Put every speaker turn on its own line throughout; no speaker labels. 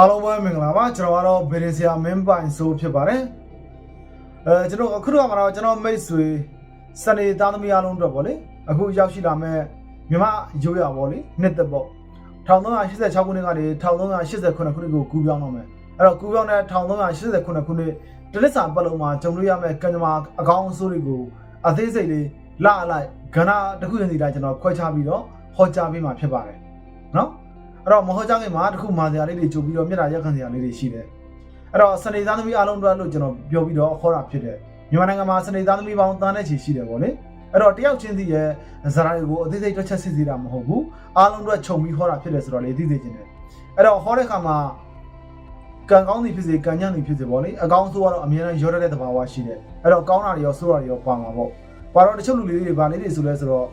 အားလုံးပဲမင်္ဂလာပါကျွန်တော်ကတော့ဗီဒီဆီယာမင်းပိုင်ဆိုဖြစ်ပါတယ်အဲကျွန်တော်အခုတော့မှာတော့ကျွန်တော်မိတ်ဆွေစနေသားသမီးအားလုံးအတွက်ပေါ့လေအခုရောက်ရှိလာမဲ့မြမရိုးရပေါ့လေနှစ်သက်ပေါ့1386ခုနှစ်ကနေ1389ခုနှစ်ကိုကူးပြောင်းတော့မယ်အဲ့တော့ကူးပြောင်းတဲ့1389ခုနှစ်တလစ်စာပတ်လုံးမှာကြုံလို့ရမယ့်ကံကြမ္မာအကောင်းအဆိုးတွေကိုအသေးစိတ်လေးလှအလိုက်ကဏ္ဍတစ်ခုရင်စီတိုင်းကျွန်တော်ခွဲခြားပြီးတော့ဟောကြားပေးမှာဖြစ်ပါတယ်နော် အဲ့တော့မဟုတ်ကြခင်မှာတခုမာစရာလေးတွေကြိုပြီးတော့မြတ်တာရက်ခံစရာလေးတွေရှိတယ်အဲ့တော့စနေသားသမီးအားလုံးတို့လို့ကျွန်တော်ပြောပြီးတော့ခေါ်တာဖြစ်တယ်မြန်မာနိုင်ငံမှာစနေသားသမီးပေါင်းတန်းတဲ့ချီရှိတယ်ဗောလေအဲ့တော့တယောက်ချင်းစီရဲ့ဇာတ်တွေကိုအသေးစိတ်တွက်ချက်စစ်စီတာမဟုတ်ဘူးအားလုံးတို့ခြုံပြီးခေါ်တာဖြစ်တယ်ဆိုတော့လေသိသိချင်းတယ်အဲ့တော့ဟောတဲ့ခါမှာကံကောင်းသည်ဖြစ်စေကံညံ့သည်ဖြစ်စေဗောလေအကောင်းဆိုးကတော့အများနဲ့ရောရတဲ့သဘာဝရှိတယ်အဲ့တော့ကောင်းတာတွေရောဆိုးတာတွေရောပါမှာပေါ့ပါတော့တချို့လူလေးတွေဗာလေးတွေဆိုလဲဆိုတော့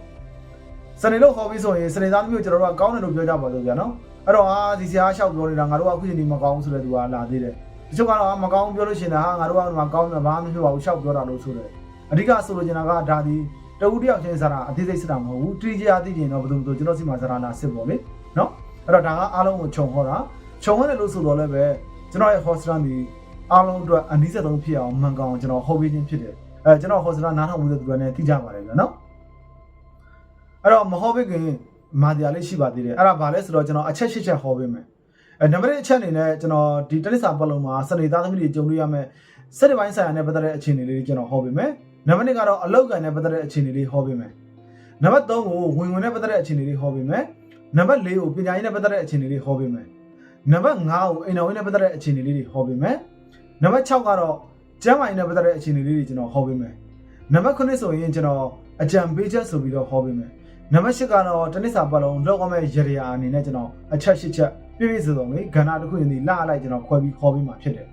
စနေလို့ခေါ်ပြီးဆိုရင်စနေသားသမီးကိုကျွန်တော်တို့ကကောင်းတယ်လို့ပြောကြပါလို့ဗျာနော်အဲ့တော့ဟာဒီဆရာလျှောက်ပြောနေတာငါတို့ကအခုချိန်ဒီမကောင်းဘူးဆိုတဲ့သူကလာသေးတယ်တချို့ကတော့ဟာမကောင်းဘူးပြောလို့ရှိရင်ဟာငါတို့ကမကောင်းတယ်ဘာမှမဖြစ်ပါဘူးလျှောက်ပြောတာလို့ဆိုတယ်အဓိကဆိုလိုချင်တာကဒါဒီတဦးတယောက်ချင်းစားတာအသေးစိတ်စစ်တာမဟုတ်ဘူးတီးကြသိကျင်တော့ဘယ်သူဘယ်သူကျွန်တော်စီမှာစားတာလာစစ်ပေါ့လေနော်အဲ့တော့ဒါကအားလုံးကိုခြုံဟောတာခြုံဟောတယ်လို့ဆိုတော့လည်းပဲကျွန်တော်ရဲ့ hostel ဒီအားလုံးအတွက်အနည်းဆက်ဆုံးဖြစ်အောင်မှန်ကောင်ကျွန်တော်ဟောပေးခြင်းဖြစ်တယ်အဲကျွန်တော် hostel နားထောင်မှုတဲ့သူတွေနဲ့သိကြပါတယ်ဗျာနော် အဲ့တော့မဟောပေးခင်မာတရားလေးရှိပါသေးတယ်အဲ့ဒါဘာလဲဆိုတော့ကျွန်တော်အချက်ရှစ်ချက်ဟောပေးမယ်အဲနံပါတ်1အချက်အနေနဲ့ကျွန်တော်ဒီတနစ်စာပတ်လုံးမှာစနေသားသမီးတွေကြုံတွေ့ရမယ့်စက်တပိုင်းဆိုင်ရာနဲ့ပတ်သက်တဲ့အခြေအနေလေးတွေကျွန်တော်ဟောပေးမယ်နံပါတ်2ကတော့အလောက်ကန်နဲ့ပတ်သက်တဲ့အခြေအနေလေးဟောပေးမယ်နံပါတ်3ကိုဝင်ဝင်နဲ့ပတ်သက်တဲ့အခြေအနေလေးဟောပေးမယ်နံပါတ်4ကိုပညာရေးနဲ့ပတ်သက်တဲ့အခြေအနေလေးဟောပေးမယ်နံပါတ်5ကိုအိမ်တော်ရေးနဲ့ပတ်သက်တဲ့အခြေအနေလေးတွေဟောပေးမယ်နံပါတ်6ကတော့ကျမ်းမာရေးနဲ့ပတ်သက်တဲ့အခြေအနေလေးတွေကျွန်တော်ဟောပေးမယ်နံပါတ်9ဆိုရင်ကျွန်တော်အကြံပေးချက်ဆိုပြီးတော့ဟောပေးမယ် နံပါတ်၈ကတော့တနစ်စာပတ်လုံးလောက်ရမယ့်ရရအနေနဲ့ကျွန်တော်အချက်၈ချက်ပြည့်ပြည့်စုံစုံလေးကဏ္ဍတစ်ခုရင်ဒီလှအလိုက်ကျွန်တော်ခွဲပြီးခေါ်ပြီးမှဖြစ်တယ်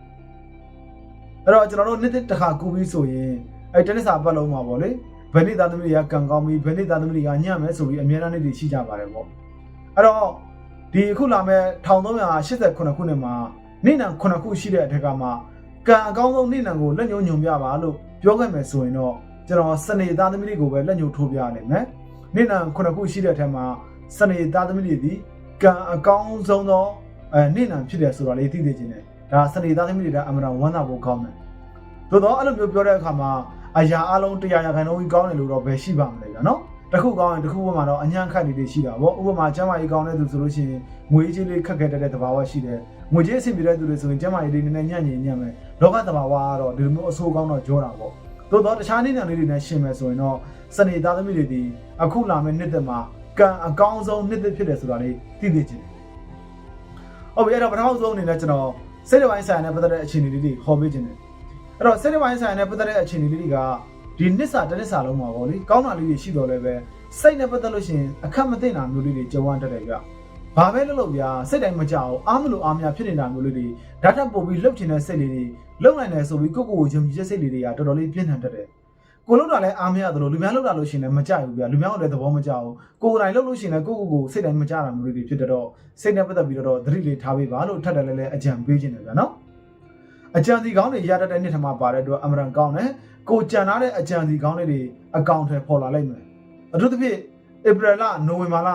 အဲ့တော့ကျွန်တော်တို့နေ့တစ်ခါကူပြီးဆိုရင်အဲ့တနစ်စာပတ်လုံးမှာပေါ့လေဘယ်နေ့သားသမီးတွေကကံကောင်းပြီးဘယ်နေ့သားသမီးတွေကညံ့မယ်ဆိုပြီးအများအားနေ့တွေရှိကြပါတယ်ပေါ့အဲ့တော့ဒီအခုလာမဲ့1389ခုနှစ်မှာနေ့နံ9ခုရှိတဲ့အထက်ကမှာကံအကောင်းဆုံးနေ့နံကိုလက်ညှိုးညွန်ပြပါလို့ပြောခဲ့မယ်ဆိုရင်တော့ကျွန်တော်စနေသားသမီးတွေကိုပဲလက်ညှိုးထိုးပြရလိမ့်မယ် နေ့နံခုနှစ်ခုရှိတဲ့အထက်မှာစနေသားသမီးတွေဒီကံအကောင်းဆုံးသောအဲနေ့နံဖြစ်တယ်ဆိုတာလေးသိသိချင်းတယ်ဒါစနေသားသမီးတွေကအမှန်တော့ဝမ်းသာဖို့ကောင်းတယ်သို့တော့အဲ့လိုမျိုးပြောတဲ့အခါမှာအရာအလုံးတရားရာခိုင်နှုန်းကြီးကောင်းတယ်လို့တော့ဘယ်ရှိပါမလဲဗျာနော်တစ်ခုကောင်းရင်တစ်ခုဘက်မှာတော့အညံ့ခတ်နေတွေရှိတာဗောဥပမာကျမ်းမာရေးကောင်းတဲ့သူဆိုလို့ရှိရင်ငွေကြေးလေးခက်ခဲတဲ့သဘာဝရှိတယ်ငွေကြေးအဆင်ပြေတဲ့သူတွေဆိုရင်ကျမ်းမာရေးလေးနည်းနည်းညံ့ညင်ညံ့မယ်လောကသဘာဝကတော့ဒီလိုမျိုးအဆိုးကောင်းတော့ကြောတာဗောသို့တော့တခြားနေ့နံလေးတွေနဲ့ရှင်မယ်ဆိုရင်တော့ စနေသားသမီးတွေဒီအခုလာမယ့်နှစ်သက်မှာကံအကောင်းဆုံးနှစ်သက်ဖြစ်တယ်ဆိုတာလေးသိသိချင်းဟုတ်ပြီအဲ့တော့ပထမဆုံးအနေနဲ့ကျွန်တော်စိတ်တပိုင်းဆိုင်ရာနဲ့ပတ်သက်တဲ့အခြေအနေလေးတွေဟောပေးခြင်းတယ်အဲ့တော့စိတ်တပိုင်းဆိုင်ရာနဲ့ပတ်သက်တဲ့အခြေအနေလေးတွေကဒီနှစ်စာတစ်နှစ်စာလုံးမှာပေါ့လေကောင်းတာလေးတွေရှိတော့လည်းပဲစိတ်နဲ့ပတ်သက်လို့ရှိရင်အခက်မသိတာမျိုးလေးတွေကြုံရတတ်တယ်ဗျဘာပဲလုပ်လို့ဗျာစိတ်တိုင်းမကြောက်အားမလို့အားမရဖြစ်နေတာမျိုးလေးတွေဓာတ်ထပ်ပို့ပြီးလှုပ်ချင်တဲ့စိတ်လေးတွေလှုပ်နိုင်တယ်ဆိုပြီးကိုယ့်ကိုယ်ကိုယုံကြည်ချက်စိတ်လေးတွေကတော်တော်လေးပြင်းထန်တတ်တယ် ကိုလှုပ်တာလည်းအားမရသလိုလူများလှုပ်တာလို့ရှိရင်လည်းမကြိုက်ဘူးဗျာလူများလည်းသဘောမကျဘူးကိုယ်တိုင်လှုပ်လို့ရှိရင်လည်းကိုယ့်ကိုယ်ကိုစိတ်တိုင်းမကြတာမျိုးလေးတွေဖြစ်တော့စိတ်နဲ့ပတ်သက်ပြီးတော့သတိလေးထားပေးပါလို့ထပ်တယ်လည်းလည်းအကြံပေးခြင်းတယ်ဗျာနော်အကြံစီကောင်းတွေရတတ်တဲ့နေ့ထမှာပါတဲ့အတွက်အမရန်ကောင်းတယ်ကိုကြံထားတဲ့အကြံစီကောင်းတွေအကောင့်ထဲပေါ်လာလိုက်မယ်အထူးသဖြင့်ဧပြီလနိုဝင်ဘာလ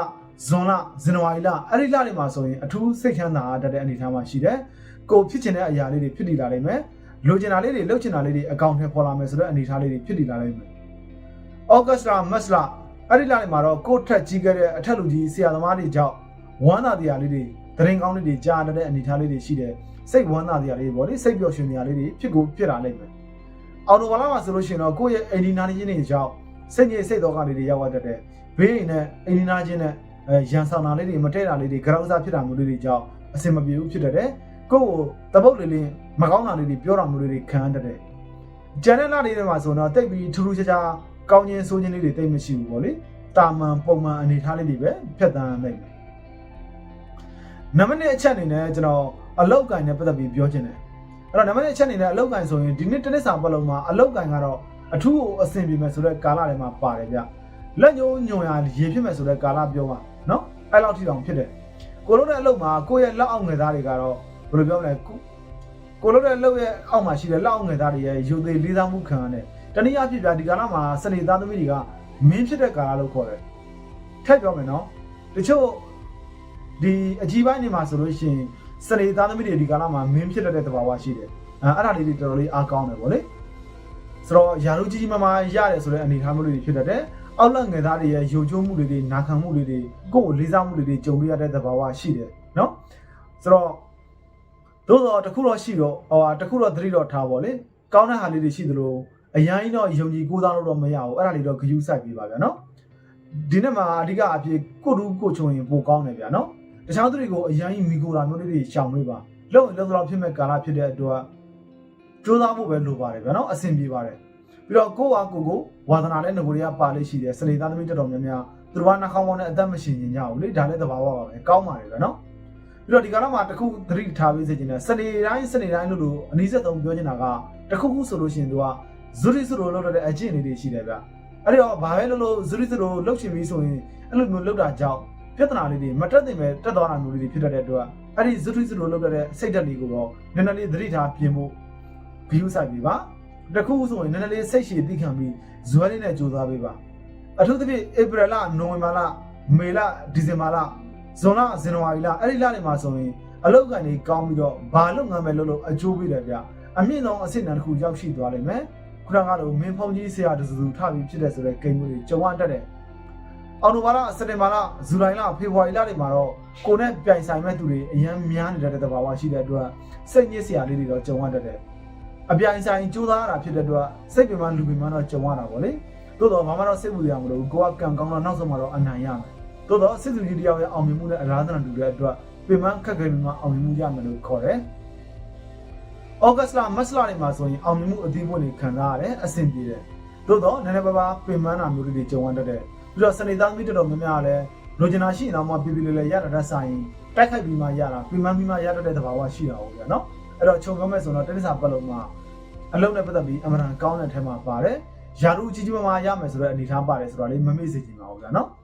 ဇွန်လဇန်နဝါရီလအဲ့ဒီလတွေမှာဆိုရင်အထူးစိတ်ချမ်းသာတတ်တဲ့အနေအထားမှာရှိတယ်ကိုဖြစ်ချင်တဲ့အရာလေးတွေဖြစ်တည်လာနိုင်မယ် လိုချင်တာလေးတွေလုပ်ချင်တာလေးတွေအကောင့်ထဲပေါ်လာမယ်ဆိုတော့အနေအထားလေးတွေဖြစ်တည်လာနိုင်မယ်ဩဂတ်စ်လမတ်လအဲ့ဒီလတွေမှာတော့ကိုထက်ကြီးခဲ့တဲ့အထက်လူကြီးဆရာသမားတွေကြောင့်ဝမ်းသာတရားလေးတွေသတင်းကောင်းလေးတွေကြားရတဲ့အနေအထားလေးတွေရှိတယ်စိတ်ဝမ်းသာတရားလေးတွေပေါ့လေစိတ်ပျော်ရွှင်တရားလေးတွေဖြစ်ကိုဖြစ်လာနိုင်မယ်အော်တိုဘာလမှာဆိုလို့ရှိရင်တော့ကိုယ့်ရဲ့အိမ်ဒီနာနေချင်းတွေကြောင့်စိတ်ငြိမ်စိတ်တော်ကလေးတွေရောက်သွားတတ်တယ်ဘေးအိမ်နဲ့အိမ်ဒီနာချင်းနဲ့အဲရန်ဆောင်တာလေးတွေမထဲတာလေးတွေကြောက်စားဖြစ်တာမျိုးလေးတွေကြောင့်အဆင်မပြေဘူးဖြစ်တတ်တယ်ကိုယ့်ကိုတပုတ်လေးလေး မကောင်းတာလေးတွေပြောတာမျိုးလေးတွေခံရတတ်တယ်ကျန်တဲ့လလေးတွေမှာဆိုတော့တိတ်ပြီးထူးထူးခြားခြားကောင်းခြင်းဆိုးခြင်းလေးတွေတိတ်မရှိဘူးပေါ့လေတာမန်ပုံမှန်အနေထားလေးတွေပဲဖြတ်တန်းနိုင်တယ်နံပါတ်1အချက်အနေနဲ့ကျွန်တော်အလောက်ကန်နဲ့ပတ်သက်ပြီးပြောချင်တယ်အဲ့တော့နံပါတ်1အချက်အနေနဲ့အလောက်ကန်ဆိုရင်ဒီနေ့တစ်နေ့စာပတ်လုံးမှာအလောက်ကန်ကတော့အထူးအဆင်ပြေမယ်ဆိုတဲ့ကာလတွေမှာပါတယ်ဗျလက်ညှိုးညွန်ရရေဖြစ်မယ်ဆိုတဲ့ကာလပြောပါနော်အဲ့လောက်ထိတောင်ဖြစ်တယ်ကိုလုံးတဲ့အလုပ်မှာကိုယ့်ရဲ့လက်အောက်ငယ်သားတွေကတော့ဘယ်လိုပြောမလဲ ကိုကိုလုံးတဲ့အလုပ်ရဲ့အောက်မှာရှိတဲ့လက်အောက်ငယ်သားတွေရဲ့ယူသေးလေးစားမှုခံရတယ်တနည်းအားဖြင့်ဗျာဒီကာလမှာစနေသားသမီးတွေကမင်းဖြစ်တဲ့ကာလလို့ခေါ်တယ်ထက်ပြောမယ်နော်တချို့ဒီအကြီးပိုင်းနေမှာဆိုလို့ရှိရင်စနေသားသမီးတွေဒီကာလမှာမင်းဖြစ်တတ်တဲ့သဘာဝရှိတယ်အဲအဲ့ဒါလေးတွေတော်တော်လေးအားကောင်းတယ်ဗောလေဆိုတော့ယာရုကြီးကြီးမားမားရတယ်ဆိုတဲ့အနေအထားမျိုးလေးတွေဖြစ်တတ်တယ်အောက်လက်ငယ်သားတွေရဲ့ယုံကြည်မှုတွေတွေနာခံမှုတွေတွေကိုယ့်ကိုလေးစားမှုတွေတွေကြုံရတဲ့သဘာဝရှိတယ်နော်ဆိုတော့ သို့တော့တခုတော့ရှိတော့ဟိုဟာတခုတော့သတိတော့ထားပါလေကောင်းတဲ့ဟာလေးတွေရှိသလိုအရင်တော့ယုံကြည်ကိုးစားလို့တော့မရဘူးအဲ့ဒါလေးတော့ဂယူးဆိုင်ပြပါဗျာနော်ဒီနေ့မှာအဓိကအဖြစ်ကိုတူးကိုချုံရင်ပိုကောင်းတယ်ဗျာနော်တခြားသူတွေကိုအရင်မီကိုလာမျိုးလေးတွေရှောင်လို့ပါလုံးလုံးတော့ဖြစ်မဲ့ကာလဖြစ်တဲ့အတွက်ကြိုးစားဖို့ပဲလိုပါတယ်ဗျာနော်အဆင်ပြေပါတယ်ပြီးတော့ကိုယ့်ဟာကိုယ်ကိုဝါသနာနဲ့ငကိုတွေကပါလေးရှိတယ်စနေသားသမီးတော်တော်များများသူတို့ကနှာခေါင်းပေါင်းနဲ့အသက်မရှင်ရင်ကြဘူးလေဒါလည်းသဘာဝပါပဲကောင်းပါတယ်ဗျာနော် ပြီးတော့ဒီကာလမှာတခုသတိထားပေးစေချင်တယ်စနေတိုင်းစနေတိုင်းလို့လို့အနည်းဆက်ဆုံးပြောချင်တာကတခုခုဆိုလို့ရှိရင်သူကဇူရီစရိုလောက်တဲ့အကျင့်လေးတွေရှိတယ်ဗျအဲ့ဒီတော့ဘာပဲလို့လို့ဇူရီစရိုလောက်ချင်ပြီးဆိုရင်အဲ့လိုမျိုးလောက်တာကြောင့်ပြဿနာလေးတွေမတက်တင်ပဲတက်သွားတာမျိုးလေးတွေဖြစ်တတ်တဲ့အတွက်အဲ့ဒီဇူရီစရိုလောက်တဲ့စိတ်ဓာတ်လေးကိုတော့နည်းနည်းလေးသတိထားပြင်ဖို့ဂရုစိုက်ပြီးပါတခုခုဆိုရင်နည်းနည်းလေးစိတ်ရှည်သိခံပြီးဇွဲလေးနဲ့ကြိုးစားပေးပါအထူးသဖြင့်ဧပြီလနိုဝင်ဘာလမေလဒီဇင်ဘာလ ဇွန်လဇန်နဝါရီလအဲ့ဒီလတွေမှာဆိုရင်အလောက်ကနေကောင်းပြီးတော့ဘာလုပ်ငန်းပဲလုပ်လို့အကျိုးပေးတယ်ဗျအမြင့်ဆုံးအဆင့်တန်းတစ်ခုရောက်ရှိသွားလိမ့်မယ်ခုနကတော့မင်းဖုန်ကြီးဆရာတစုထပြီးဖြစ်တဲ့ဆိုတဲ့ဂိမ်းမျိုးတွေကြုံရတတ်တယ်အော်တိုဘာလစက်တင်ဘာလဇူလိုင်လဖေဖော်ဝါရီလတွေမှာတော့ကိုနဲ့ပြိုင်ဆိုင်မဲ့သူတွေအများများနေတဲ့တဘာဝရှိတဲ့အတွက်စိတ်ညစ်စရာလေးတွေတော့ကြုံရတတ်တယ်အပြိုင်ဆိုင်ကြိုးစားရတာဖြစ်တဲ့အတွက်စိတ်ပင်ပန်းလူပင်ပန်းတော့ကြုံရတာပေါ့လေသို့တော့မမတော့စိတ်ပူရမလို့ကိုကကံကောင်းတော့နောက်ဆုံးမှာတော့အနိုင်ရမယ် သို့တော့စစ်သူကြီးတယောက်ရဲ့အောင်မြင်မှုနဲ့အလားသဏ္ဍာန်တူတဲ့အတွက်ပင်ပန်းခက်ခဲပြီးမှအောင်မြင်မှုရမယ်လို့ခေါ်တယ်။ဩဂတ်စ်လမတ်လတွေမှာဆိုရင်အောင်မြင်မှုအသီးပွင့်တွေခံစားရတယ်အဆင်ပြေတယ်။သို့တော့နည်းနည်းပါးပါးပင်ပန်းတာမျိုးတွေကြုံရတတ်တယ်။ပြီးတော့စနေသားသမီးတော်တော်များများလည်းလိုချင်တာရှိရင်တော့မှပြပြလေးလေးရတာတက်ဆိုင်တိုက်ခိုက်ပြီးမှရတာပင်ပန်းပြီးမှရတတ်တဲ့သဘာဝရှိတာဟုတ်ဗျာနော်။အဲ့တော့ခြုံပြောမဲ့ဆိုတော့တတိစာပတ်လုံးမှာအလုံးနဲ့ပတ်သက်ပြီးအမှန်တန်ကောင်းတဲ့ထဲမှာပါတယ်။ယာရုကြီးကြီးမားမားရမယ်ဆိုတဲ့အနေအထားပါတယ်ဆိုတော့လေမမေ့စေချင်ပါဘူးဗျာနော်။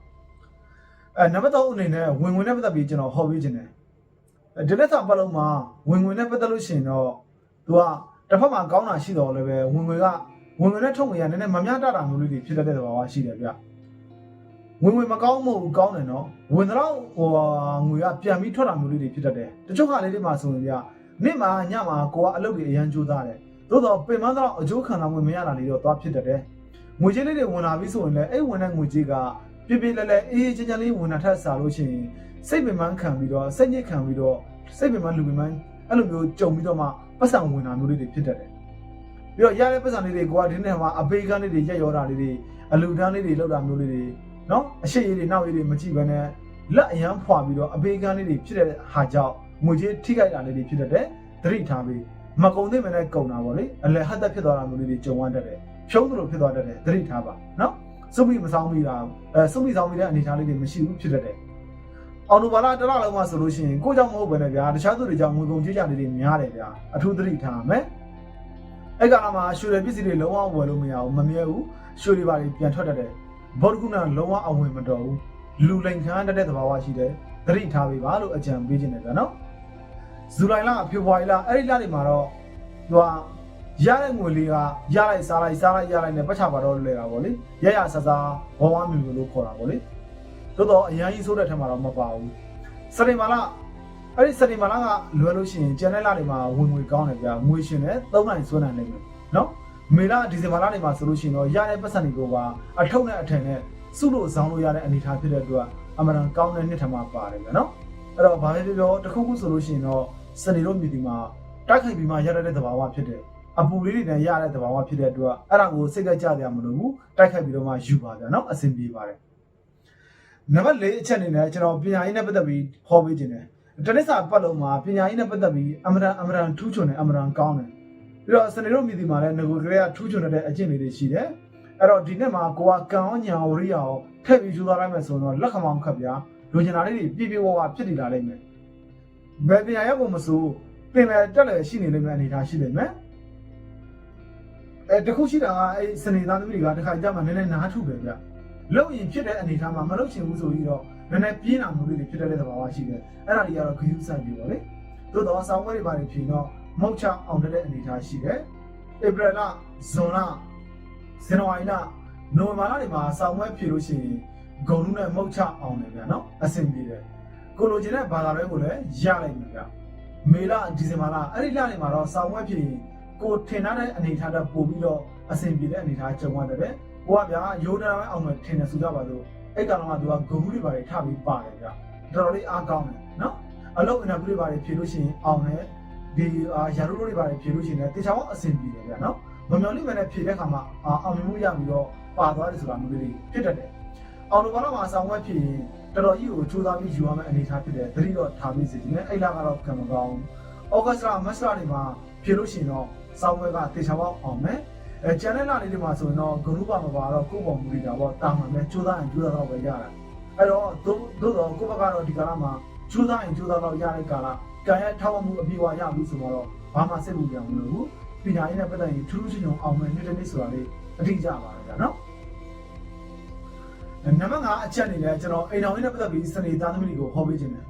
အဲနံပါတ်3အနေနဲ့ဝင်ဝင်နဲ့ပတ်သက်ပြီးကျွန်တော်ဟောပေးခြင်းတယ်။ဒီလက်စာပတ်လုံးမှာဝင်ဝင်နဲ့ပတ်သက်လို့ရှိရင်တော့သူကတစ်ဖက်မှာကောင်းတာရှိတော့လည်းပဲဝင်ဝင်ကဝင်ဝင်နဲ့ထုတ်ဝင်ရနည်းနည်းမမျှတတာမျိုးလေးတွေဖြစ်တတ်တဲ့သဘာဝရှိတယ်ဗျ။ဝင်ဝင်မကောင်းမဟုတ်ဘူးကောင်းတယ်နော်။ဝင်တော့ဟိုငွေကပြန်ပြီးထွက်တာမျိုးလေးတွေဖြစ်တတ်တယ်။တချို့ခါလေးတွေမှာဆိုရင်ဗျနေ့မှာညမှာကိုကအလုပ်တွေအရန်ကြိုးစားတယ်။သို့တော့ပင်မတော့အကျိုးခံတာဝင်မရတာလေးတော့သွားဖြစ်တတ်တယ်။ငွေကြေးလေးတွေဝင်လာပြီးဆိုရင်လည်းအဲ့ဝင်တဲ့ငွေကြေးက ပြပြလဲလဲအေးချမ်းချမ်းလေးဝင်လာထက်စားလို့ရှိရင်စိတ်ပင်ပန်းခံပြီးတော့စိတ်ညစ်ခံပြီးတော့စိတ်ပင်ပန်းလူပင်ပန်းအဲ့လိုမျိုးကြုံပြီးတော့မှပတ်စံဝင်တာမျိုးလေးတွေဖြစ်တတ်တယ်။ပြီးတော့ရတဲ့ပတ်စံလေးတွေကိုကဒီနေ့မှာအပေကန်းလေးတွေရက်ရောတာလေးတွေအလူတန်းလေးတွေလောက်တာမျိုးလေးတွေနော်အရှိရည်တွေနောက်ရည်တွေမကြည့်ဘဲနဲ့လက်အရန်ဖွာပြီးတော့အပေကန်းလေးတွေဖြစ်တဲ့ဟာကြောင့်ငွေကြေးထိခိုက်တာလေးတွေဖြစ်တတ်တယ်။သတိထားပြီးမကုံသိမ့်မနဲ့ကုံတာပေါ့လေအလယ်ဟတ်သက်ဖြစ်သွားတာမျိုးလေးတွေကြုံရတတ်တယ်။ဖြုံးသလိုဖြစ်သွားတတ်တယ်သတိထားပါနော်။ စုပ်ပြီးမဆောင်ပြီးတာအဲစုပ်ပြီးဆောင်ပြီးတဲ့အနေအထားလေးတွေမရှိဘူးဖြစ်တတ်တယ်။အော်တိုဘာလာတစ်လလုံးမှဆိုလို့ရှိရင်ကိုကြောင့်မဟုတ်ဘဲနဲ့ဗျာတခြားသူတွေကြောင့်ငွေကုန်ကြေးကြလေးတွေများတယ်ဗျာအထူးသတိထားမယ်။အဲ့ကလာမှာရွှေရပစ္စည်းတွေလုံးဝဝယ်လို့မရဘူးမမြဲဘူးရွှေတွေပါတွေပြန်ထွက်တတ်တယ်။ဘောဒကုနာလုံးဝအဝင်မတော်ဘူး။လူလိန်ခံတတ်တဲ့သဘာဝရှိတယ်။သတိထားပေးပါလို့အကြံပေးခြင်းတယ်ဗျာနော်။ဇူလိုင်လဖေဖော်ဝါရီလအဲ့ဒီလတွေမှာတော့သူက ရတဲ့ငွေလေးကရလိုက်စားလိုက်စားလိုက်ရလိုက်နဲ့ပတ်ချပါတော့လဲတာပေါ့လေရရဆဆာဘဝမြူလို့ခေါ်တာပေါ့လေသို့တော့အရင်ကြီးဆိုးတဲ့ထက်မှာတော့မပါဘူးစတင်မာလာအဲ့ဒီစတင်မာလာကလွယ်လို့ရှိရင်ကျန်တဲ့လတွေမှာဝင်ငွေကောင်းတယ်ဗျာငွေရှင်နဲ့သုံးနိုင်စွမ်းနိုင်နေမယ်နော်မေလဒီဇင်ဘာလတွေမှာဆိုလို့ရှိရင်တော့ရတဲ့ပတ်စံတွေကိုပါအထုပ်နဲ့အထည်နဲ့စုလို့ဇောင်းလို့ရတဲ့အနေအထားဖြစ်တဲ့အတွက်အမှန်တန်ကောင်းတဲ့နှစ်ထက်မှာပါတယ်ဗျာနော်အဲ့တော့ဘာပဲပြောပြောတစ်ခုခုဆိုလို့ရှိရင်တော့စနေတို့မြည်ဒီမှာတိုက်ခိုက်ပြီးမှရတဲ့သဘာဝဖြစ်တယ် အပူလေးတွေနဲ့ရတဲ့သဘာဝဖြစ်တဲ့အတွက်အဲ့ဒါကိုစိတ်ကကြကြမလို့ဘူးတိုက်ခိုက်ပြီးတော့မှယူပါဗျာနော်အဆင်ပြေပါတယ်နံပါတ်၄အချက်အနေနဲ့ကျွန်တော်ပညာရေးနဲ့ပတ်သက်ပြီးဟောပေးခြင်းတယ်တနစ်စာပတ်လုံးမှာပညာရေးနဲ့ပတ်သက်ပြီးအမရန်အမရန်ထူးချွန်တယ်အမရန်ကောင်းတယ်ပြီးတော့စနေတို့မြည်ဒီမှာလည်းငကိုကလေးကထူးချွန်တဲ့အကျင့်လေးတွေရှိတယ်အဲ့တော့ဒီနေ့မှာကိုကကံအောင်ညာဝရိယအောင်ထည့်ပြီးယူသွားလိုက်မယ်ဆိုတော့လက်ခမောင်ခတ်ဗျာလူကျင်တာလေးတွေပြည့်ပြည့်ဝဝဖြစ်နေလာလိမ့်မယ်ဘယ်ပညာရပ်ကိုမဆိုပင်လည်းတက်လည်းရှိနေလိမ့်မယ်အနေထားရှိလိမ့်မယ် အဲတခုရှိတာကအဲစနေသားသမီးတွေကတခါကြမှာနည်းနည်းနားထုပဲဗျလုံရင်ဖြစ်တဲ့အနေထားမှာမလုံချင်ဘူးဆိုပြီးတော့နည်းနည်းပြင်းတာမျိုးလေးတွေဖြစ်တဲ့သဘာဝရှိတယ်အဲ့ဒါတွေကတော့ဂရုစိုက်ပြီးပါလေသို့တော့ဆောင်းဝဲတွေပါနေဖြစ်တော့မောက်ချအောင်တဲ့အနေထားရှိတယ်ဧပြီလဇွန်လဇန်နဝါရီလနိုဝင်ဘာလတွေမှာဆောင်းဝဲဖြစ်လို့ရှိရင်ဂုံလူနဲ့မောက်ချအောင်တယ်ဗျာနော်အဆင်ပြေတယ်ကိုလိုချင်တဲ့ဘာသာပဲကိုလည်းရလိုက်မယ်ဗျမေလဒီဇင်ဘာလအဲ့ဒီလနေမှာတော့ဆောင်းဝဲဖြစ်ရင် ကိုထင်ထားတဲ့အနေအထားတော့ပို့ပြီးတော့အဆင်ပြေတဲ့အနေအထားကြုံရတယ်ဗျ။ကိုကဗျာရိုးတာပဲအောင်မယ်ထင်တယ်ဆိုကြပါစို့အဲ့ကောင်ကသူကဂုံမှုတွေပါတွေထပြီးပါတယ်ဗျ။တော်တော်လေးအားကောင်းတယ်နော်။အလုပ်အနာပြုတွေပါတွေဖြေလို့ရှိရင်အောင်တယ်ဒီအာရာရိုးတွေပါတွေဖြေလို့ရှိရင်လည်းတေချာအောင်အဆင်ပြေတယ်ဗျနော်။မမျော်လင့်မဲ့နဲ့ဖြေတဲ့ခါမှာအောင်မြင်မှုရပြီးတော့ပါသွားတယ်ဆိုတာမျိုးလေးဖြစ်တတ်တယ်။အောင်လို့ဘာလို့မှဆောင်းဝဲဖြစ်ရင်တော်တော်ကြီးကိုထူသားပြီးယူရမယ့်အနေအထားဖြစ်တယ်။သတိတော့ထားပြီးစီတယ်။အဲ့လာကတော့ကံမကောင်း။ဩဂတ်စ်လမတ်လတွေမှာဖြေလို့ရှိရင်တော့ ဆောင်းဝဲကတေချာအောင်အောင်မယ်။အဲကျန်တဲ့လလေးတွေမှာဆိုရင်တော့ဂရုပါမပါတော့ကိုယ့်ပုံမူနေတာပေါ့တာမှန်ပဲကြိုးစားရင်ကြိုးစားတော့ပဲရတာ။အဲ့တော့သို့သို့တော့ကိုယ့်ဘက်ကတော့ဒီကာလမှာကြိုးစားရင်ကြိုးစားတော့ရတဲ့ကာလကံရဲ့ထောက်မှုအပြည့်အဝရပြီဆိုတော့ဘာမှစိတ်မပြောင်းဘူးလို့ပညာရေးနဲ့ပတ်သက်ရင်ထူးထူးချွန်ချွန်အောင်မယ်နေ့တစ်နေ့ဆိုတာလေးအထင်ကြပါလေကြာနော်နံပါတ်5အချက်အနေနဲ့ကျွန်တော်အိမ်တော်ရေးနဲ့ပတ်သက်ပြီးစနေသားသမီးတွေကိုဟောပေးခြင်းတယ်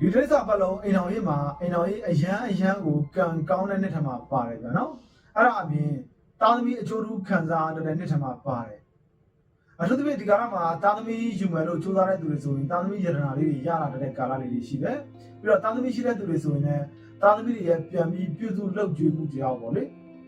ဒီဒိဋ္ဌာပတ်လုံးအိမ်တော်ရေးမှာအိမ်တော်ရေးအရန်အရန်ကိုကံကောင်းတဲ့နှစ်ထမှာပါတယ်ကြာနော်အဲ့ဒါအပြင်သားသမီးအကျိုးတူခံစားရတဲ့နှစ်ထမှာပါတယ်အထူးသဖြင့်ဒီကာလမှာသားသမီးယူမယ်လို့ကြိုးစားတဲ့သူတွေဆိုရင်သားသမီးယတနာလေးတွေရလာတဲ့ကာလလေးတွေရှိတယ်ပြီးတော့သားသမီးရှိတဲ့သူတွေဆိုရင်လည်းသားသမီးတွေရဲ့ပြန်ပြီးပြုစုလုပ်ကြွေးမှုကြောင့်ပေါ့လေ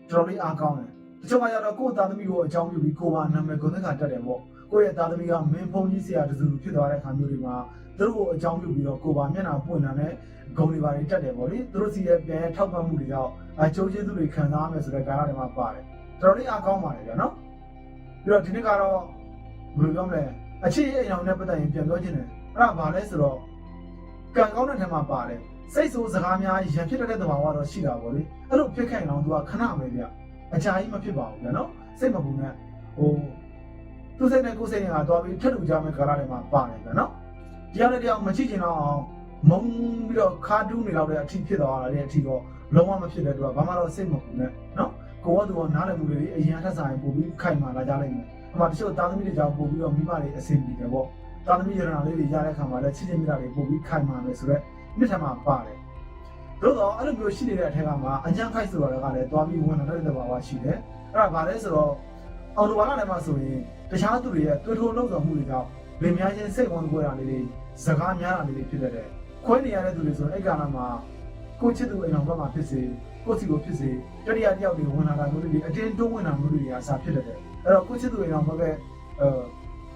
တော်တော်လေးအားကောင်းတယ်တချို့ကကြတော့ကိုယ့်သားသမီးကိုအကြောင်းပြုပြီးကိုယ်ပါနာမည်ကိုယ်သက်ခါတက်တယ်ပေါ့ ကိုယ့်ရဲ့သားသမီးကမင်းဖုန်းကြီးဆရာတစုဖြစ်သွားတဲ့အခါမျိုးတွေမှာသူတို့ကိုအကြောင်းပြုပြီးတော့ကိုယ်ပါမျက်နှာပွင့်လာတဲ့ဂုံတွေပါတွေတက်တယ်ပေါ့လေသူတို့စီရဲ့ပြန်ထောက်ပံ့မှုတွေကြောင့်အကျိုးကျေးဇူးတွေခံစားရမယ်ဆိုတဲ့ကာလတွေမှာပါတယ်တော်တော်လေးအားကောင်းပါတယ်ဗျာနော်ပြီးတော့ဒီနေ့ကတော့ဘယ်လိုပြောမလဲအခြေအိမ်အောင်နဲ့ပတ်သက်ရင်ပြန်ပြောချင်တယ်အဲ့ဒါဘာလဲဆိုတော့ကံကောင်းတဲ့ထက်မှာပါတယ်စိတ်ဆိုးစကားများရံဖြစ်တတ်တဲ့သဘာဝတော့ရှိတာပေါ့လေအဲ့လိုဖြစ်ခိုင်အောင်သူကခဏပဲဗျအကြာကြီးမဖြစ်ပါဘူးဗျာနော်စိတ်မပူနဲ့ဟို သူစိတ်နဲ့ကိုယ်စိတ်နဲ့ကတော့ပြီးထက်တူကြမယ့်ကာလတွေမှာပါတယ်ဗျာနော်တရားနဲ့တရားမချိချင်တော့အောင်မုံပြီးတော့ခါတူးနေတော့တဲ့အထီးဖြစ်သွားတာလေအထီးတော့လုံးဝမဖြစ်တဲ့သူကဘာမှတော့စိတ်မပူနဲ့နော်ကိုကသူကနားလည်မှုတွေအရင်ထက်ဆိုင်ပို့ပြီးခိုင်မာလာကြလိမ့်မယ်အမှတချို့သားသမီးတွေကြောင့်ပို့ပြီးတော့မိမတွေအဆင်ပြေတယ်ပေါ့သားသမီးရတနာလေးတွေရတဲ့ခါမှာလည်းချစ်ချင်းမိတာတွေပို့ပြီးခိုင်မာမယ်ဆိုတော့နှစ်ထပ်မှာပါတယ်သို့တော့အဲ့လိုမျိုးရှိနေတဲ့အထက်ကမှာအញ្ញံခိုက်ဆိုတာကလည်းတွားပြီးဝင်လာတဲ့သဘာဝရှိတယ်အဲ့ဒါဘာလဲဆိုတော့ အော်တိုဘာလထဲမှာဆိုရင်တခြားသူတွေရဲ့တွေ့ထိုးနှုတ်ဆောင်မှုတွေကြောင့်လင်များချင်းစိတ်ဝင်ကြွတာလေးတွေစကားများတာလေးတွေဖြစ်တတ်တယ်ခွဲနေရတဲ့သူတွေဆိုရင်အဲ့ကာလမှာကိုချစ်သူအိမ်တော်ဘက်မှာဖြစ်စေကိုစီကိုဖြစ်စေတတိယတယောက်တွေဝင်လာတာမျိုးတွေအတင်းတွန်းဝင်လာမျိုးတွေအစားဖြစ်တတ်တယ်အဲ့တော့ကိုချစ်သူအိမ်တော်ဘက်ကအဲ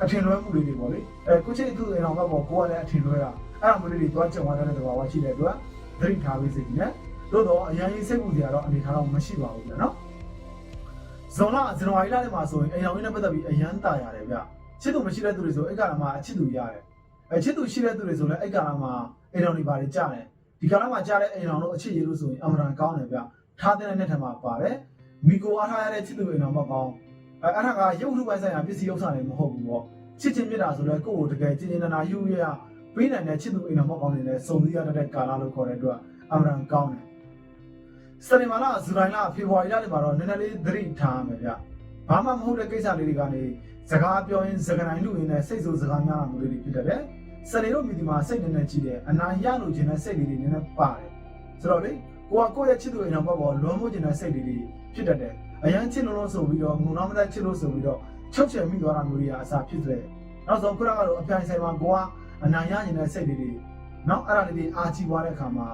အထင်လွဲမှုတွေတွေပေါ့လေအဲကိုချစ်သူအိမ်တော်ဘက်ပေါ်ကိုကလည်းအထင်လွဲတာအဲ့ဒါမျိုးတွေတွားကြုံရတဲ့သဘာဝရှိတဲ့အတွက်သတိထားပေးစေချင်တယ်သို့တော့အရင်စိတ်ပူစရာတော့အနေထားတော့မရှိပါဘူးဗျာနော် ဇွန်လဇန်နဝါရီလထဲမှာဆိုရင်အိမ်တော်ကြီးနဲ့ပတ်သက်ပြီးအရန်တာရတယ်ဗျချစ်သူမရှိတဲ့သူတွေဆိုအဲ့ကာလမှာအချစ်သူရတယ်အဲချစ်သူရှိတဲ့သူတွေဆိုလည်းအဲ့ကာလမှာအိမ်တော်တွေပါတယ်ကြားတယ်ဒီကာလမှာကြားတဲ့အိမ်တော်တို့အချစ်ရလို့ဆိုရင်အမှန်တန်ကောင်းတယ်ဗျထားတဲ့နဲ့ထမှာပါတယ်မိကိုအားထားရတဲ့ချစ်သူအိမ်တော်မကောင်းအဲအဲ့ဒါကရုပ်ထုပိုင်းဆိုင်ရာပစ္စည်းဥစ္စာတွေမဟုတ်ဘူးပေါ့ချစ်ချင်းမြတ်တာဆိုလည်းကိုယ့်ကိုတကယ်ကျင်ကျင်နာနာယူရရပေးနိုင်တဲ့ချစ်သူအိမ်တော်မကောင်းနေလဲစုံစည်းရတဲ့ကာလလို့ခေါ်တဲ့အတွက်အမှန်တန်ကောင်းတယ် စနေမာလာဇူလိုင်လဖေဖော်ဝါရီလတွေမှာတော့နည်းနည်းလေးသတိထားရမယ်ဗျဘာမှမဟုတ်တဲ့ကိစ္စလေးတွေကနေစကားပြောရင်စကားတိုင်းလူရင်းနဲ့စိတ်ဆိုးစကားများတာမျိုးလေးတွေဖြစ်တတ်တယ်စနေတို့မိဒီမှာစိတ်နည်းနည်းကြီးတယ်အနာရလို့ခြင်းနဲ့စိတ်လေးတွေနည်းနည်းပါတယ်ဆိုတော့လေကိုကကိုယ့်ရဲ့ချစ်သူအိမ်တော်ဘက်ပေါ်လွန်မှုခြင်းနဲ့စိတ်လေးတွေဖြစ်တတ်တယ်အရန်ချစ်လို့လို့ဆိုပြီးတော့ငုံနောက်မသက်ချစ်လို့ဆိုပြီးတော့ချုပ်ချယ်မိသွားတာမျိုးတွေကအစားဖြစ်တယ်နောက်ဆုံးခုနကတော့အပြိုင်ဆိုင်မှာကိုကအနာရခြင်းနဲ့စိတ်လေးတွေနောက်အဲ့ဒါလေးတွေအာချီသွားတဲ့အခါမှာ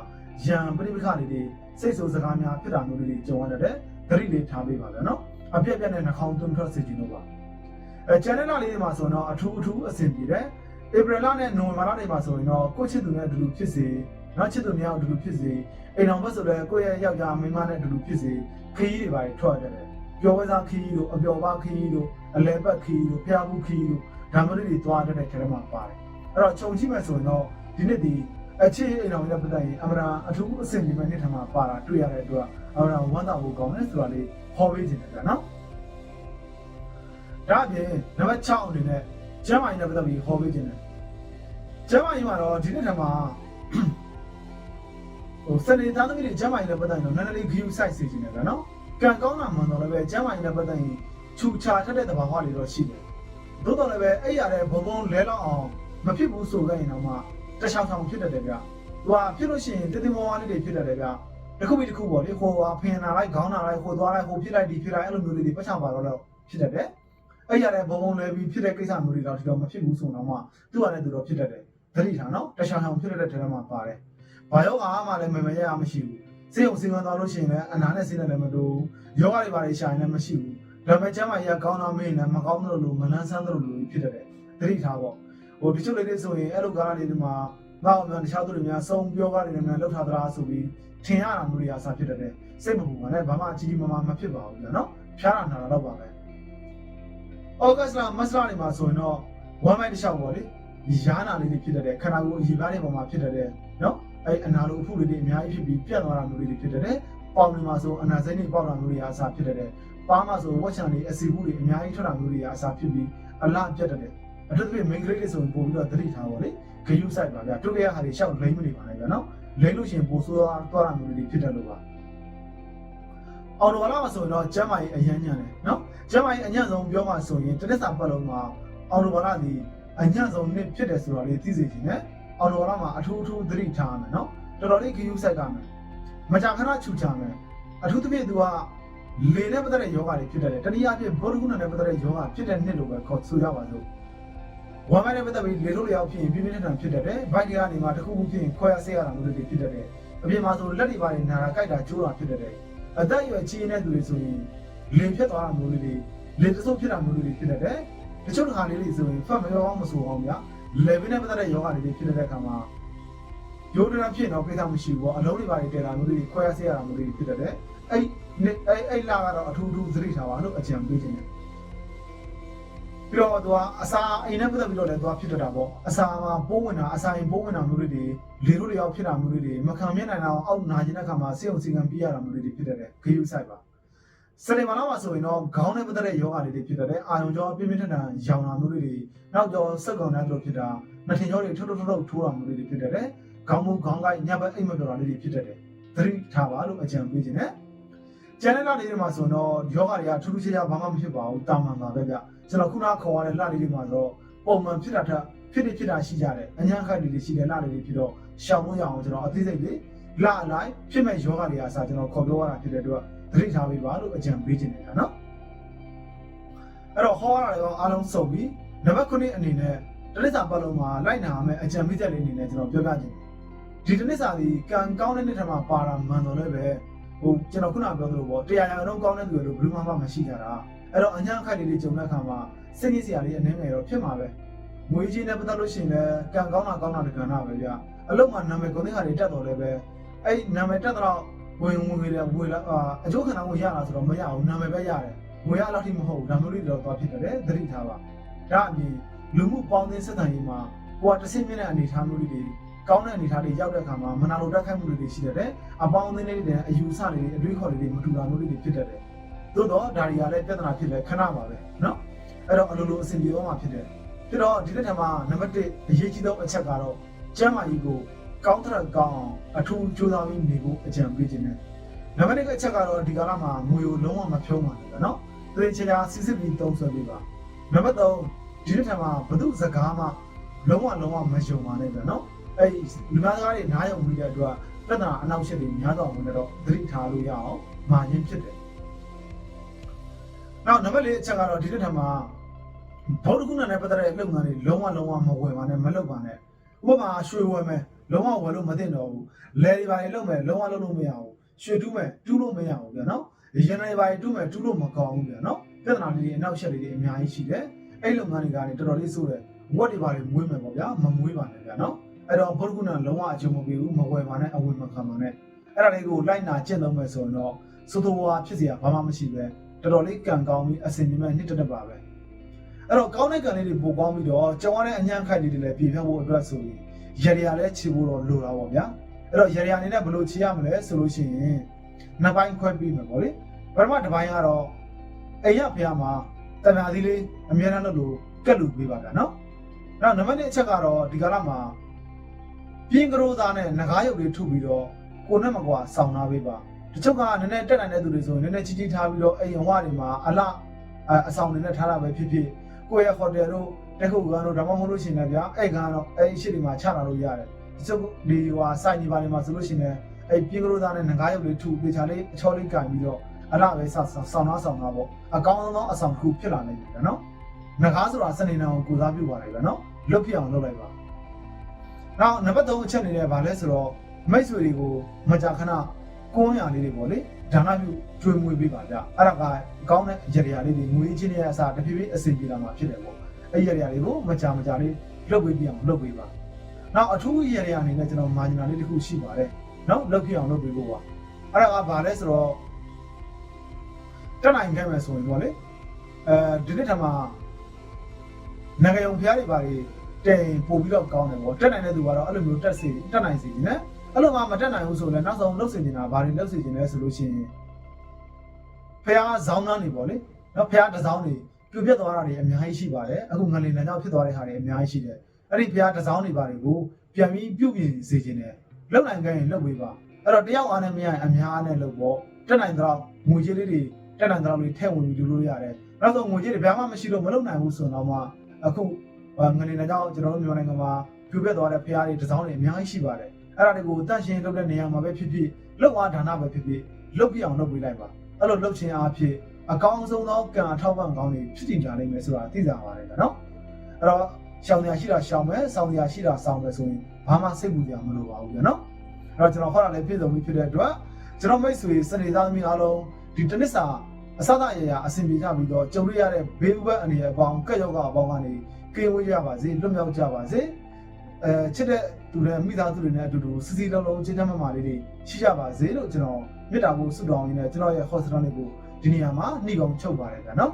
ရံပြိပခလေးတွေ စိတ်ဆိုးစကားများဖြစ်တာမျိုးတွေကြုံရတဲ့သတိလေးထားပေးပါဗျာနော်အပြက်ပြက်နဲ့နှာခေါင်းသွင်းထွက်စေချင်လို့ပါအဲကျန်တဲ့လလေးတွေမှာဆိုတော့အထူးအထူးအဆင်ပြေတယ်ဧပြီလနဲ့နိုဝင်ဘာလတွေမှာဆိုရင်တော့ကိုချစ်သူနဲ့အတူတူဖြစ်စေနောက်ချစ်သူများအတူတူဖြစ်စေအိမ်တော်ဘက်ဆိုလည်းကိုယ့်ရဲ့ယောက်ျားမိန်းမနဲ့အတူတူဖြစ်စေခရီးတွေပါထွက်ရတယ်ပျော်ဝဲစားခရီးတို့အပျော်ပါခရီးတို့အလဲပတ်ခရီးတို့ဖျားဘူးခရီးတို့ဒါမျိုးတွေသွားတဲ့ထဲမှာပါတယ်အဲ့တော့ခြုံကြည့်မယ်ဆိုရင်တော့ဒီနေ့ဒီ အခြေအိမ်တော်ရဲ့ပတ်သက်ရင်အမရာအထူးအဆင်ပြေမဲ့နေ့ထမှာပါတာတွေ့ရတဲ့အတွက်အမရာဝမ်းသာဖို့ကောင်းတယ်ဆိုတာလေးဟောပေးခြင်းတယ်နော်ဒါအပြင်နံပါတ်6အနေနဲ့ကျမ်းမာရေးနဲ့ပတ်သက်ပြီးဟောပေးခြင်းတယ်ကျမ်းမာရေးမှာတော့ဒီနေ့ထမှာဟိုစနေသားသမီးတွေကျမ်းမာရေးနဲ့ပတ်သက်ရင်တော့နည်းနည်းလေး view site စီခြင်းတယ်ဗျာနော်ကံကောင်းတာမှန်တော့လည်းပဲကျမ်းမာရေးနဲ့ပတ်သက်ရင်ခြူချာထက်တဲ့သဘာဝတွေတော့ရှိတယ်သို့တော်လည်းပဲအဲ့ရတဲ့ဘုံဘုံလဲလောက်အောင်မဖြစ်ဘူးဆိုခဲ့ရင်တော့မှ တခြားဆောင်ဖြစ်တတ်တယ်ဗျ။သူကဖြစ်လို့ရှိရင်တတိမောဝါလေးတွေဖြစ်တတ်တယ်ဗျ။တစ်ခုပြီးတစ်ခုပေါ့လေဟိုကဖင်နာလိုက်ခေါင်းနာလိုက်ဟိုသွားလိုက်ဟိုဖြစ်လိုက်ဒီဖြစ်လိုက်အဲ့လိုမျိုးလေးတွေပတ်ချပါတော့တော့ဖြစ်တတ်တယ်။အဲ့ရတဲ့ဘုံဘုံလဲပြီးဖြစ်တဲ့ကိစ္စမျိုးတွေတော့ဒီတော့မဖြစ်ဘူးဆိုတော့မှသူ့ဟာနဲ့သူတော့ဖြစ်တတ်တယ်။သတိထားနော်တခြားဆောင်ဖြစ်တတ်တဲ့ထဲမှာပါတယ်။ဘာယောဂအားမှလည်းမမရရမရှိဘူးစေုံစင်ကန်သွားလို့ရှိရင်လည်းအနာနဲ့စိနဲ့လည်းမတူဘူးယောဂတွေဘာတွေရှာရင်လည်းမရှိဘူးဒါပေမဲ့ကျမ်းမာရေးကောင်းတော့မင်းလည်းမကောင်းတော့လို့မလန်းဆန်းတော့လို့ဖြစ်တဲ့သတိထားပေါ့ ဟိုတချို့လေးတွေဆိုရင်အဲ့လိုကားလေးတွေမှာငါ့အောင်တခြားသူတွေများစုံပြောကားတွေနဲ့လောက်ထားသလားဆိုပြီးထင်ရတာမျိုးတွေအစားဖြစ်တဲ့စိတ်မပူပါနဲ့ဘာမှအကြီးကြီးမားမားမဖြစ်ပါဘူးနော်ဖျားတာနာတာတော့ပါပဲဩဂတ်စ်လမတ်လတွေမှာဆိုရင်တော့ဝမ်းမိုက်တစ်လျှောက်ပေါ့လေရာနာလေးတွေဖြစ်တဲ့ခန္ဓာကိုယ်အရေပြားတွေပေါ်မှာဖြစ်တဲ့နော်အဲ့အနာလိုအဖုတွေအများကြီးဖြစ်ပြီးပြတ်သွားတာမျိုးတွေဖြစ်တဲ့ပေါင်တွေမှာဆိုအနာစိမ့်တွေပေါက်တာမျိုးတွေအစားဖြစ်တဲ့ပါးမှာဆိုဝက်ချန်တွေအစီဘူးတွေအများကြီးထွက်တာမျိုးတွေအစားဖြစ်ပြီးအလားပြတ်တဲ့ အထူးသဖြင့် main grade တွေဆိုရင်ပို့ပြီးတော့သတိထားပါလေဂယုစိုက်ပါဗျာတို့ကရဟာတွေရှောက်လိမ့်မနေပါနဲ့ဗျာနော်လိမ့်လို့ရှိရင်ပိုဆိုးသွားသွားတာမျိုးတွေဖြစ်တယ်လို့ပါအောင်တော်လာမှာဆိုရင်တော့ကျမ်းမာရေးအရန်ညံ့တယ်နော်ကျမ်းမာရေးအညံ့ဆုံးပြောမှဆိုရင်တနစ်စာပတ်လုံးမှာအောင်တော်လာဒီအညံ့ဆုံးနှစ်ဖြစ်တယ်ဆိုတာလေးသိစေချင်တယ်အောင်တော်လာမှာအထူးအထူးသတိထားရမယ်နော်တော်တော်လေးဂယုစိုက်ကမယ်မကြာခဏချူချမယ်အထူးသဖြင့်သူကလေနဲ့ပတ်သက်တဲ့ယောဂတွေဖြစ်တယ်တနည်းအားဖြင့်ဘောဓကုဏနဲ့ပတ်သက်တဲ့ယောဂဖြစ်တဲ့နှစ်လို့ပဲခေါ်ဆိုရပါစို့ ဝမ်းမိုင်းနဲ့ပတ်သက်ပြီးလေလို့လျောက်ဖြစ်ရင်ပြင်းပြင်းထန်ထန်ဖြစ်တတ်တယ်။ဘိုက်တွေကနေမှတစ်ခုခုဖြစ်ရင်ခွဲရဆေးရတာမျိုးတွေဖြစ်တတ်တယ်။အပြင်မှာဆိုလက်တွေပါတယ်နာတာကြိုက်တာကျိုးတာဖြစ်တတ်တယ်။အသက်အရွယ်ကြီးနေတဲ့သူတွေဆိုရင်လင်ဖြစ်သွားတာမျိုးတွေလင်တဆုပ်ဖြစ်တာမျိုးတွေဖြစ်တတ်တယ်။တချို့တစ်ခါလေးတွေဆိုရင်ဖတ်မရောအောင်မဆိုအောင်ဗျာ။လေဗင်းနဲ့ပတ်သက်တဲ့ယောဂတွေဖြစ်တဲ့အခါမှာရိုးတရဖြစ်တော့ကိစ္စမရှိဘူးပေါ့။အလုံးတွေပါတယ်တဲတာမျိုးတွေခွဲရဆေးရတာမျိုးတွေဖြစ်တတ်တယ်။အဲ့အဲ့အဲ့လာကတော့အထူးထူးသတိထားပါလို့အကြံပေးခြင်းတယ်။ ပြီးတော့သူကအစာအိမ်နဲ့ပတ်သက်ပြီးတော့လည်းသူကဖြစ်တတ်တာပေါ့အစာမှာပိုးဝင်တာအစာရင်ပိုးဝင်တာမျိုးတွေလေလိုလျောက်ဖြစ်တာမျိုးတွေမခံမြင်နိုင်အောင်အောက်နာကျင်တဲ့ခါမှာစေုံစီကံပြရတာမျိုးတွေဖြစ်တတ်တယ်ဂေယူဆိုင်ပါစနေမလာမှာဆိုရင်တော့ခေါင်းနဲ့ပတ်သက်တဲ့ယောဂတွေဖြစ်တတ်တယ်အာယုံကြောပြင်းပြင်းထန်ထန်ရောင်တာမျိုးတွေနောက်ကျောစက်ကောင်နဲ့တို့ဖြစ်တာနှထင်ကြောတွေထုတ်ထုတ်ထုတ်ထိုးတာမျိုးတွေဖြစ်တတ်တယ်ခေါင်းမူခေါင်းကိုက်ညဘက်အိမ်မပြောတာလေးတွေဖြစ်တတ်တယ်သတိထားပါလို့အကြံပေးခြင်းနဲ့ကျန်တဲ့လာလေးတွေမှာဆိုတော့ယောဂတွေကထူးထူးခြားခြားဘာမှမဖြစ်ပါဘူးတာမန်ပါပဲဗျ ကျွန်တော်ခုနခေါ်ရတဲ့လှလေးတွေမှာတော့ပုံမှန်ဖြစ်တာထက်ဖြစ်နေဖြစ်တာရှိကြတယ်အညာခိုက်လေးတွေရှိတယ်လှလေးတွေဖြစ်တော့ရှောင်ဖို့ရအောင်ကျွန်တော်အသေးစိတ်လေးလှအလိုက်ဖြစ်မဲ့ယောဂတွေအားစကျွန်တော်ခေါ်ပြောရတာဖြစ်တဲ့အတွက်သတိထားပေးပါလို့အကြံပေးခြင်းနေတာနော်အဲ့တော့ဟောရတာရောအားလုံးစုံပြီးနံပါတ်9အနေနဲ့တနစ်စာပတ်လုံးမှာလိုက်နာရမယ့်အကြံပေးချက်လေးအနေနဲ့ကျွန်တော်ပြောပြခြင်းဒီတနစ်စာဒီကံကောင်းတဲ့နေ့ထက်မှပါတာမှန်တော်လည်းပဲ ဟိုကျွန်တော်ခုနပြောသလိုပေါ့တရားရအောင်ကောင်းတဲ့သူတွေလို့ဘယ်လိုမှမရှိကြတာအဲ့တော့အညာခိုက်လေးတွေဂျုံတဲ့အခါမှာစိတ်ကြီးစရာလေးအနေငယ်တော့ဖြစ်မှာပဲငွေကြီးနဲ့ပတ်သက်လို့ရှိရင်လည်းကံကောင်းတာကောင်းတာတကဏ္ဍပဲဗျအလုံးမှာနာမည်ကိုသိဟာတွေတက်တော်လည်းပဲအဲ့နာမည်တက်တော့ဝင်ဝင်ဝင်ဝေလာအကျိုးခံအောင်ရလာဆိုတော့မရဘူးနာမည်ပဲရတယ်ငွေရလောက်ထိမဟုတ်ဘူးဒါမျိုးလေးတော့သွားဖြစ်တယ်သတိထားပါဒါအပြင်လူမှုပေါင်းသင်းဆက်ဆံရေးမှာကိုကတစ်ဆင့်မြင့်တဲ့အနေအထားမျိုးလေးတွေ ကောင်းတဲ့အနေအထားတွေရောက်တဲ့အခါမှာမနာလိုတက်ခိုက်မှုတွေရှိတတ်တယ်။အပေါင်းအသင်းတွေနဲ့အယူအဆတွေအတွေးခေါ်တွေမတူတာမျိုးတွေဖြစ်တတ်တယ်။သို့တော့ဒါတွေကလည်းပြဿနာဖြစ်လဲခဏပါပဲနော်။အဲ့တော့အလိုလိုအဆင်ပြေသွားမှာဖြစ်တယ်။ပြီးတော့ဒီတစ်ထက်မှာနံပါတ်1အရေးကြီးဆုံးအချက်ကတော့ကျန်းမာရေးကိုကောင်းတဲ့ကောင်းအထူးကြိုးစားပြီးနေဖို့အကြံပေးခြင်းနဲ့နံပါတ်2အချက်ကတော့ဒီကာလမှာငွေကိုလုံးဝမဖြုံးပါနဲ့နော်။သေချာစစ်စစ်ပြီးသုံးဆွဲပေးပါ။နံပါတ်3ဒီတစ်ထက်မှာဘု து စကားမှလုံးဝလုံးဝမယုံပါနဲ့ဗျနော်။ အဲ့ဒီမြန်မာစကားတွေနားယောင်ပြီးတဲ့အတွက်ပြဿနာအနောက်ရှစ်တွေများစွာဝင်တော့သတိထားလို့ရအောင်မာရင်းဖြစ်တယ်။နောက်နံပါတ်၄အချက်ကတော့ဒီတစ်ထပ်မှာဘောဓကုဏနဲ့ပတ်သက်တဲ့လုပ်ငန်းတွေလုံးဝလုံးဝမဝယ်ပါနဲ့မလုပ်ပါနဲ့။ဥပမာရွှေဝယ်မယ်လုံးဝဝယ်လို့မသင့်တော့ဘူး။လယ်တွေပါတွေလုပ်မယ်လုံးဝလုပ်လို့မရဘူး။ရွှေတူးမယ်တူးလို့မရဘူးပြန်နော်။ရင်တွေပါတွေတူးမယ်တူးလို့မကောင်းဘူးပြန်နော်။ပြဿနာတွေအနောက်ရှက်တွေအများကြီးရှိတယ်။အဲ့လုပ်ငန်းတွေကလည်းတော်တော်လေးဆိုးတယ်။ဝတ်တွေပါတွေမွေးမယ်ပေါ့ဗျာမမွေးပါနဲ့ပြန်နော်။ အဲ့တော့ဘုရကုဏလုံးဝအကျုံမပေးဘူးမဝယ်ပါနဲ့အဝယ်မခံပါနဲ့အဲ့ဒါလေးကိုလိုက်နာကျင့်သုံးမယ်ဆိုရင်တော့စိုးစိုးဝါဖြစ်စရာဘာမှမရှိပဲတော်တော်လေးကံကောင်းပြီးအစင်မြင်မဲ့နှစ်တက်ပါပဲအဲ့တော့ကောင်းတဲ့ကံလေးတွေပိုကောင်းပြီးတော့ကြောင်ရတဲ့အညံ့ခိုက်လေးတွေလည်းပြေဖြတ်ဖို့အတွက်ဆိုရင်ရရရလည်းခြေဖို့တော့လိုတာပေါ့ဗျာအဲ့တော့ရရရအနေနဲ့ဘယ်လိုခြေရမလဲဆိုလို့ရှိရင်နှစ်ပိုင်းခွဲပြီးမယ်ပေါ့လေပထမတစ်ပိုင်းကတော့အိမ်ရဖះမှာတဏှာသီးလေးအများအားလို့ကက်လူပေးပါဗျာနော်အဲ့တော့နံပါတ်1အချက်ကတော့ဒီကာလမှာ ပြင်းကရိုးသားနဲ့ငကားရုပ်တွေထုပြီးတော့ကိုနဲ့မကွာဆောင်းသားပေးပါတချို့ကနည်းနည်းတက်နိုင်တဲ့သူတွေဆိုရင်နည်းနည်းချီချီထားပြီးတော့အိမ်ဝတွေမှာအလအဆောင်တွေနဲ့ထားတာပဲဖြစ်ဖြစ်ကိုယ့်ရဲ့ဟိုတယ်တို့တက်ခုတ်ကန်တို့ဒါမှမဟုတ်လို့ရှိရင်လည်းဗျာအဲ့ကတော့အဲ့ရှိတွေမှာချလာလို့ရတယ်တချို့ဒီဟိုစိုက်နေပါနေမှာဆိုလို့ရှိရင်အဲ့ပြင်းကရိုးသားနဲ့ငကားရုပ်လေးထုပေချာလေးအချောလေးကန်ပြီးတော့အလပဲဆောင်းဆောင်းသားဆောင်းသားပေါ့အကောင်းဆုံးအဆောင်တစ်ခုဖြစ်လာနိုင်ပြီနော်ငကားဆိုတာစနေနာကိုကိုစားပြုပါလိုက်ပဲနော်လွတ်ပြအောင်လုပ်လိုက်ပါ နောက်နံပါတ်3အချက်အနေနဲ့ဗာလဲဆိုတော့မိတ်ဆွေတွေကိုမကြာခဏကွန်းရလေးတွေပေါ့လေဒါနပြုကျွေးမွေးပေးပါဗျအဲ့ဒါကအကောင်းတဲ့ရရလေးတွေငွေချင်းတွေအစားတဖြည်းဖြည်းအဆင်ပြေလာမှာဖြစ်တယ်ပေါ့အဲ့ရရလေးကိုမကြာမကြာလေးလှုပ်ပေးပြအောင်လှုပ်ပေးပါနောက်အထူးရရအနေနဲ့ကျွန်တော်မာဂျင်နာလေးတစ်ခုရှိပါတယ်နော်လှုပ်ပြအောင်လှုပ်ပေးဖို့ပါအဲ့ဒါကဘာလဲဆိုတော့တက်နိုင်ခဲ့မယ်ဆိုရင်ပေါ့လေအဲဒီနေ့ထမှာနိုင်ငံုံဖျားတွေပါတွေ တိမ်ပို့ပြီးတော့ကောင်းတယ်ပေါ့တက်နိုင်တဲ့သူကတော့အဲ့လိုမျိုးတက်စီတက်နိုင်စီနေတယ်အဲ့လိုမှမတက်နိုင်ဘူးဆိုလည်းနောက်ဆုံးလှုပ်စီနေတာဘာတွေလှုပ်စီနေလဲဆိုလို့ရှိရင်ဖះဇောင်းနှန်းနေပေါ့လေနော်ဖះတစ်စောင်းနေပြိုပြတ်သွားတာတွေအများကြီးရှိပါတယ်အခုငလင်လန်ကြောင့်ဖြစ်သွားတဲ့ဟာတွေအများကြီးရှိတယ်အဲ့ဒီဖះတစ်စောင်းနေပါတွေကိုပြန်ပြီးပြုတ်ပြင်စေခြင်းနဲ့လှုပ်နိုင်ကြရင်လှုပ်ပေးပါအဲ့တော့တယောက်အားနဲ့မရရင်အများအားနဲ့လှုပ်ပေါ့တက်နိုင်တော့ငွေကြေးလေးတွေတက်နိုင်တော့လေးထည့်ဝင်ပြီးလူလို့ရတယ်နောက်ဆုံးငွေကြေးတွေဘာမှမရှိလို့မလုပ်နိုင်ဘူးဆိုတော့မှအခု ငလင်လန်ကြောင့်ကျွန်တော်တို့မြန်မာနိုင်ငံမှာပြိုပြတ်သွားတဲ့ဖះတွေတစ်စောင်းတွေအများကြီးရှိပါတယ်အဲ့ဒါတွေကိုတန့်ရှင်းလုပ်တဲ့နေရာမှာပဲဖြစ်ဖြစ်လောက်အားဒါနပဲဖြစ်ဖြစ်လုပ်ပြအောင်လုပ်ပေးလိုက်ပါအဲ့လိုလုပ်ခြင်းအားဖြင့်အကောင်းဆုံးသောကံအထောက်ပံ့ကောင်းတွေဖြစ်တည်ကြနိုင်မယ်ဆိုတာသိကြပါတယ်ဗျာနော်အဲ့တော့ရှောင်ရရှိတာရှောင်မယ်စောင်းရရှိတာစောင်းမယ်ဆိုရင်ဘာမှစိတ်ပူကြမလိုပါဘူးဗျာနော်အဲ့တော့ကျွန်တော်ဟောတာလည်းပြည့်စုံပြီဖြစ်တဲ့အတွက်ကျွန်တော်မိတ်ဆွေစနေသားသမီးအားလုံးဒီတနစ်စာအစသာရရအဆင်ပြေကြပြီးတော့ကြုံရရတဲ့ဘေးဥပတ်အနေအပေါင်းကက်ယောဂအပေါင်းကနေ ကင်းဝေးကြပါစေလွတ်မြောက်ကြပါစေအဲချစ်တဲ့သူတွေမိသားစုတွေနဲ့အတူတူစီစီလုံးလုံးချင်းချမ်းမမာလေးတွေရှိကြပါစေလို့ကျွန်တော်မေတ္တာပို့ဆုတောင်းရင်းနဲ့ကျွန်တော်ရဲ့ hospital လေးကိုဒီနေရာမှာနှိကုံချုပ်ပါတယ်ဗျာနော်